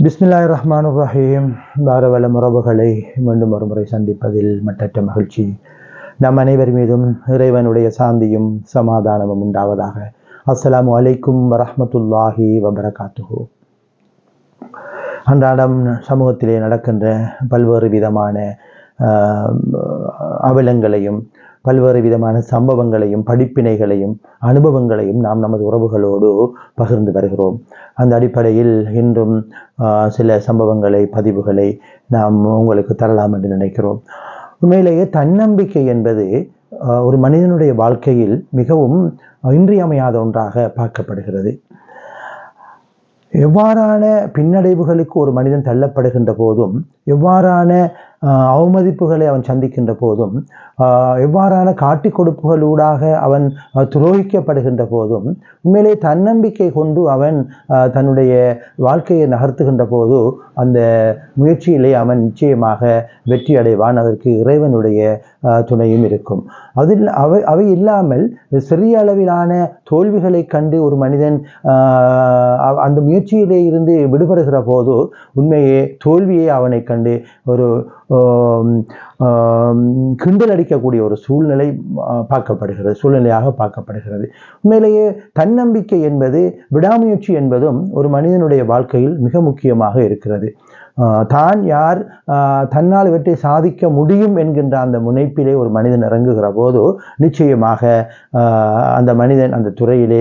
பிஸ்மில்லாய் ரஹ்மான் ரஹீம் வாரவல உறவுகளை மீண்டும் ஒரு சந்திப்பதில் மட்டற்ற மகிழ்ச்சி. நம் அனைவர் மீதும் இறைவனுடைய சாந்தியும் சமாதானமும் உண்டாவதாக. அஸ்லாம் அலைக்கும் வரஹ்மத்துல்லாஹி வபரகாத்துஹு. அன்றாடம் சமூகத்திலே நடக்கின்ற பல்வேறு விதமான அவலங்களையும் பல்வேறு விதமான சம்பவங்களையும் படிப்பினைகளையும் அனுபவங்களையும் நாம் நமது உறவுகளோடு பகிர்ந்து வருகிறோம். அந்த அடிப்படையில் இன்றும் ஆஹ், சில சம்பவங்களை பதிவுகளை நாம் உங்களுக்கு தரலாம் என்று நினைக்கிறோம். உண்மையிலேயே தன்னம்பிக்கை என்பது ஆஹ், ஒரு மனிதனுடைய வாழ்க்கையில் மிகவும் இன்றியமையாத ஒன்றாக பார்க்கப்படுகிறது. எவ்வாறான பின்னடைவுகளுக்கு ஒரு மனிதன் தள்ளப்படுகின்ற போதும் எவ்வாறான அவமதிப்புகளை அவன் சந்திக்கின்ற போதும் ஆஹ், எவ்வாறான காட்டி கொடுப்புகளூடாக அவன் துரோகிக்கப்படுகின்ற போதும் உண்மையிலே தன்னம்பிக்கை கொண்டு அவன் தன்னுடைய வாழ்க்கையை நகர்த்துகின்ற போது அந்த முயற்சியிலே அவன் நிச்சயமாக வெற்றி அடைவான் அதற்கு இறைவனுடைய துணையும் இருக்கும். அதில் அவை அவை இல்லாமல் சிறிய அளவிலான தோல்விகளை கண்டு ஒரு மனிதன் ஆஹ், அந்த முயற்சியிலே இருந்து விடுபடுகிற போது உண்மையே தோல்வியை அவனை கண்டு ஒரு கிண்டல் அடிக்கக்கூடிய ஒரு சூழ்நிலை பார்க்கப்படுகிறது சூழ்நிலையாக பார்க்கப்படுகிறது. உண்மையிலேயே தன்னம்பிக்கை என்பது விடாமுயற்சி என்பதும் ஒரு மனிதனுடைய வாழ்க்கையில் மிக முக்கியமாக இருக்கிறது. தான் யார் தன்னால் இவற்றை சாதிக்க முடியும் என்கின்ற அந்த முனைப்பிலே ஒரு மனிதன் இறங்குகிற போது நிச்சயமாக அந்த மனிதன் அந்த துறையிலே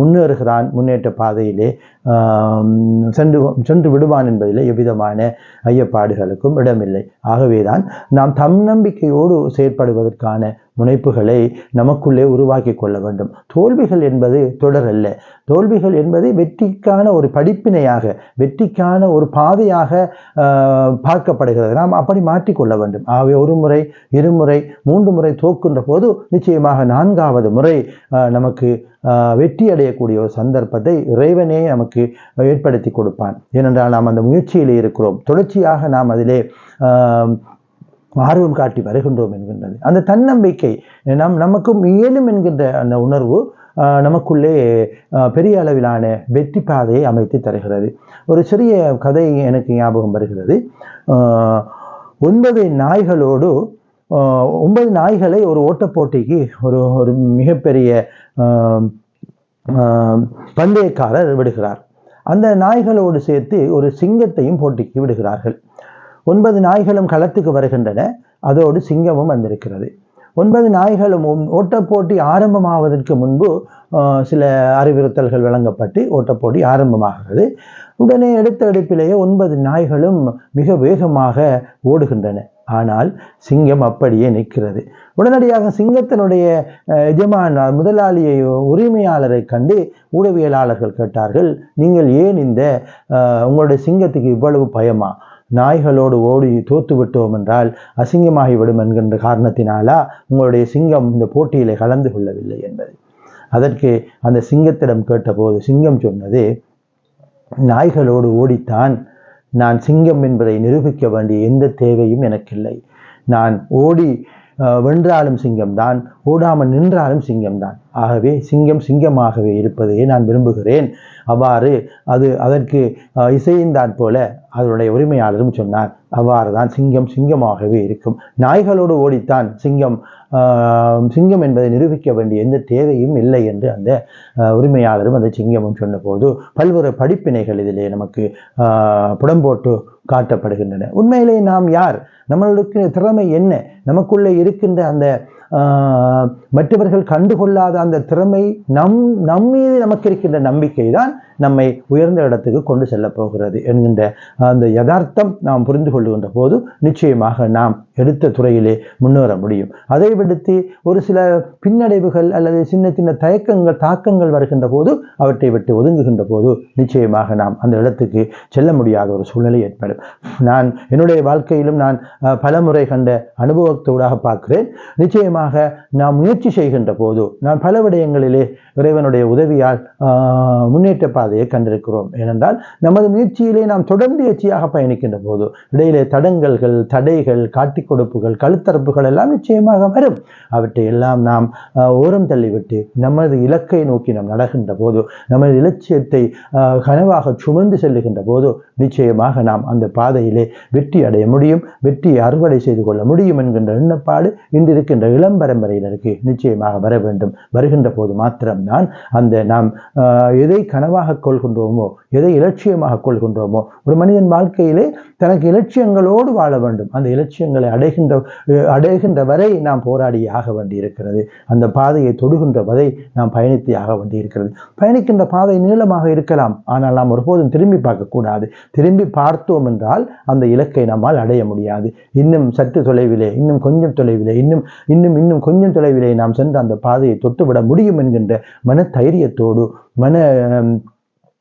முன்னேறுகிறான் முன்னேற்ற பாதையிலே சென்று சென்று விடுவான் என்பதிலே எவ்விதமான ஐயப்பாடுகளுக்கும் இடமில்லை. ஆகவேதான் நாம் தன்னம்பிக்கையோடு செயற்படுவதற்கான முனைப்புகளை நமக்குள்ளே உருவாக்கி கொள்ள வேண்டும். தோல்விகள் என்பது தொடரல்ல தோல்விகள் என்பது வெற்றிக்கான ஒரு படிப்பினையாக வெற்றிக்கான ஒரு பாதையாக ஆஹ், பார்க்கப்படுகிறது. நாம் அப்படி மாற்றிக்கொள்ள வேண்டும். ஆகவே ஒரு முறை இருமுறை மூன்று முறை தோக்குன்ற போது நிச்சயமாக நான்காவது முறை நமக்கு ஆஹ், வெற்றி அடையக்கூடிய ஒரு சந்தர்ப்பத்தை இறைவனே நமக்கு ஏற்படுத்தி கொடுப்பான். ஏனென்றால் நாம் அந்த முயற்சியிலே இருக்கிறோம். தொடர்ச்சியாக நாம் அதிலே ஆஹ், ஆர்வம் காட்டி வருகின்றோம் என்கின்றது. அந்த தன்னம்பிக்கை நம் நமக்கும் இயலும் என்கின்ற அந்த உணர்வு நமக்குள்ளே பெரிய அளவிலான வெற்றி பாதையை அமைத்து தருகிறது. ஒரு சிறிய கதை எனக்கு ஞாபகம் வருகிறது. ஒன்பது நாய்களோடு ஒன்பது நாய்களை ஒரு ஓட்டப் போட்டிக்கு ஒரு ஒரு மிகப்பெரிய பந்தயக்காரர் விடுகிறார். அந்த நாய்களோடு சேர்த்து ஒரு சிங்கத்தையும் போட்டிக்கு விடுகிறார்கள். ஒன்பது நாய்களும் களத்துக்கு வருகின்றன. அதோடு சிங்கமும் வந்திருக்கிறது. ஒன்பது நாய்களும் ஓட்டப்போட்டி ஆரம்பமாவதற்கு முன்பு சில அறிவுறுத்தல்கள் வழங்கப்பட்டு ஓட்டப்போட்டி ஆரம்பமாகிறது. உடனே எடுத்த எடுப்பிலேயே ஒன்பது நாய்களும் மிக வேகமாக ஓடுகின்றன. ஆனால் சிங்கம் அப்படியே நிற்கிறது. உடனடியாக சிங்கத்தினுடைய அஹ், முதலாளியை உரிமையாளரை கண்டு ஊடகவியலாளர்கள் கேட்டார்கள் நீங்கள் ஏன் இந்த அஹ், உங்களுடைய சிங்கத்துக்கு இவ்வளவு பயமா? நாய்களோடு ஓடி தோத்து விட்டோம் என்றால் அசிங்கமாகிவிடும் என்கின்ற காரணத்தினாலா உங்களுடைய சிங்கம் இந்த போட்டியிலே கலந்து கொள்ளவில்லை என்பது. அதற்கு அந்த சிங்கத்திடம் கேட்டபோது சிங்கம் சொன்னது நாய்களோடு ஓடித்தான் நான் சிங்கம் என்பதை நிரூபிக்க வேண்டிய எந்த தேவையும் எனக்கில்லை. நான் ஓடி வென்றாலும் சிங்கம்தான் ஓடாமல் நின்றாலும் சிங்கம்தான். ஆகவே சிங்கம் சிங்கமாகவே இருப்பதையே நான் விரும்புகிறேன். அவ்வாறு அது அதற்கு இசைந்தாற் போல அதனுடைய உரிமையாளரும் சொன்னார். அவ்வாறு தான் சிங்கம் சிங்கமாகவே இருக்கும். நாய்களோடு ஓடித்தான் சிங்கம் சிங்கம் என்பதை நிரூபிக்க வேண்டிய எந்த தேவையும் இல்லை என்று அந்த உரிமையாளரும் அந்த சிங்கமும் சொன்னபோது பல்வேறு படிப்பினைகள் இதிலே நமக்கு புடம்போட்டு காட்டப்படுகின்றன. உண்மையிலே நாம் யார்? நம்மளுக்கு திறமை என்ன? நமக்குள்ளே இருக்கின்ற அந்த மற்றவர்கள் கண்டுகொள்ளாத அந்த திறமை நம் நம் மீது நமக்கு இருக்கின்ற நம்பிக்கை தான் நம்மை உயர்ந்த இடத்துக்கு கொண்டு செல்லப் போகிறது என்கின்ற அந்த யதார்த்தம் நாம் புரிந்து கொள்ளுகின்ற போது நிச்சயமாக நாம் எடுத்த துறையிலே முன்னேற முடியும். அதை விடுத்து ஒரு சில பின்னடைவுகள் அல்லது சின்ன சின்ன தயக்கங்கள் தாக்கங்கள் வருகின்ற போது அவற்றை விட்டு ஒதுங்குகின்ற போது நிச்சயமாக நாம் அந்த இடத்துக்கு செல்ல முடியாத ஒரு சூழ்நிலை ஏற்படும். நான் என்னுடைய வாழ்க்கையிலும் நான் பல முறை கண்ட அனுபவத்தோடாக பார்க்கிறேன். நிச்சயமாக நான் நாம் முயற்சி செய்கின்ற போது நான் பல விடயங்களிலே இறைவனுடைய உதவியால் முன்னேற்ற பாதையை கண்டிருக்கிறோம். ஏனென்றால் நமது முயற்சியிலே நாம் தொடர்ந்து எச்சியாக பயணிக்கின்ற போது இடையிலே தடங்கல்கள் தடைகள் காட்டிக் கொடுப்புகள் கழுத்தரப்புகள் எல்லாம் நிச்சயமாக வரும். அவற்றை எல்லாம் நாம் ஆஹ், ஓரம் தள்ளிவிட்டு நமது இலக்கை நோக்கி நாம் நடக்கின்ற போது நமது இலட்சியத்தை ஆஹ், கனவாக சுமந்து செல்லுகின்ற போது நிச்சயமாக நாம் அந்த பாதையிலே வெற்றி அடைய முடியும் வெற்றியை அறுவடை செய்து கொள்ள முடியும் என்கின்ற எண்ணப்பாடு இன்று இருக்கின்ற இளம் பரம்பரையினருக்கு நிச்சயமாக வர வேண்டும். வருகின்ற போது மாத்திரம்தான் அந்த நாம் எதை கனவாக கொள்கின்றோமோ எதை இலட்சியமாக கொள்கின்றோமோ ஒரு மனிதன் வாழ்க்கையிலே தனக்கு இலட்சியங்களோடு வாழ வேண்டும். அந்த இலட்சியங்களை அடைகின்ற அடைகின்ற வரை நாம் போராடி ஆக வேண்டியிருக்கிறது. அந்த பாதையை தொடுகின்ற வரை நாம் பயணித்து ஆக வேண்டியிருக்கிறது. பயணிக்கின்ற பாதை நீளமாக இருக்கலாம். ஆனால் நாம் ஒருபோதும் திரும்பி பார்க்கக்கூடாது. திரும்பி பார்த்தோம் என்றால் அந்த இலக்கை நம்மால் அடைய முடியாது. இன்னும் சற்று தொலைவிலே இன்னும் கொஞ்சம் தொலைவிலே இன்னும் இன்னும் இன்னும் கொஞ்சம் தொலைவிலே நாம் சென்று அந்த பாதையை தொட்டுவிட முடியும் என்கின்ற மன தைரியத்தோடு மன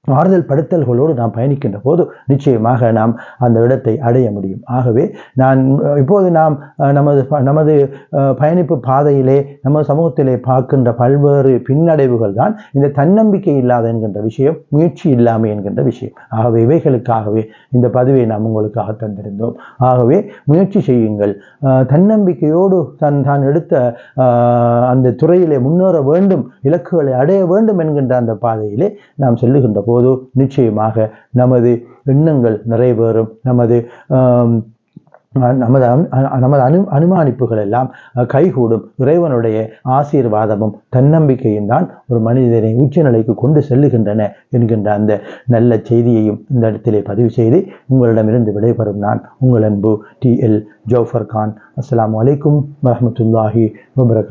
ஆறுதல் படுத்தல்களோடு நாம் பயணிக்கின்ற போது நிச்சயமாக நாம் அந்த இடத்தை அடைய முடியும். ஆகவே நான் இப்போது நாம் நமது ப- நமது பயணிப்பு பாதையிலே நமது சமூகத்திலே பார்க்கின்ற பல்வேறு பின்னடைவுகள் தான் இந்த தன்னம்பிக்கை இல்லாத என்கின்ற விஷயம் முயற்சி இல்லாமை என்கின்ற விஷயம். ஆகவே இவைகளுக்காகவே இந்த பதிவை நாம் உங்களுக்காக தந்திருந்தோம். ஆகவே முயற்சி செய்யுங்கள். தன்னம்பிக்கையோடு தன் தான் எடுத்த அந்த துறையிலே முன்னேற வேண்டும் இலக்குகளை அடைய வேண்டும் என்கின்ற அந்த பாதையிலே நாம் செல்லுகின்ற போது நிச்சயமாக நமது எண்ணங்கள் நிறைவேறும். நமது நமது நமது அனு அனுமானிப்புகள் எல்லாம் கைகூடும். இறைவனுடைய ஆசீர்வாதமும் தன்னம்பிக்கையும் தான் ஒரு மனிதனை உச்சநிலைக்கு கொண்டு செல்லுகின்றன என்கின்ற அந்த நல்ல செய்தியையும் இந்த இடத்திலே பதிவு செய்து உங்களிடமிருந்து விடைபெறும் நான் உங்கள் அன்பு டி எல் ஜோஃபர் கான் அஸ்லாம் அலைக்கும் வரமத்துல்லாஹி வபரகா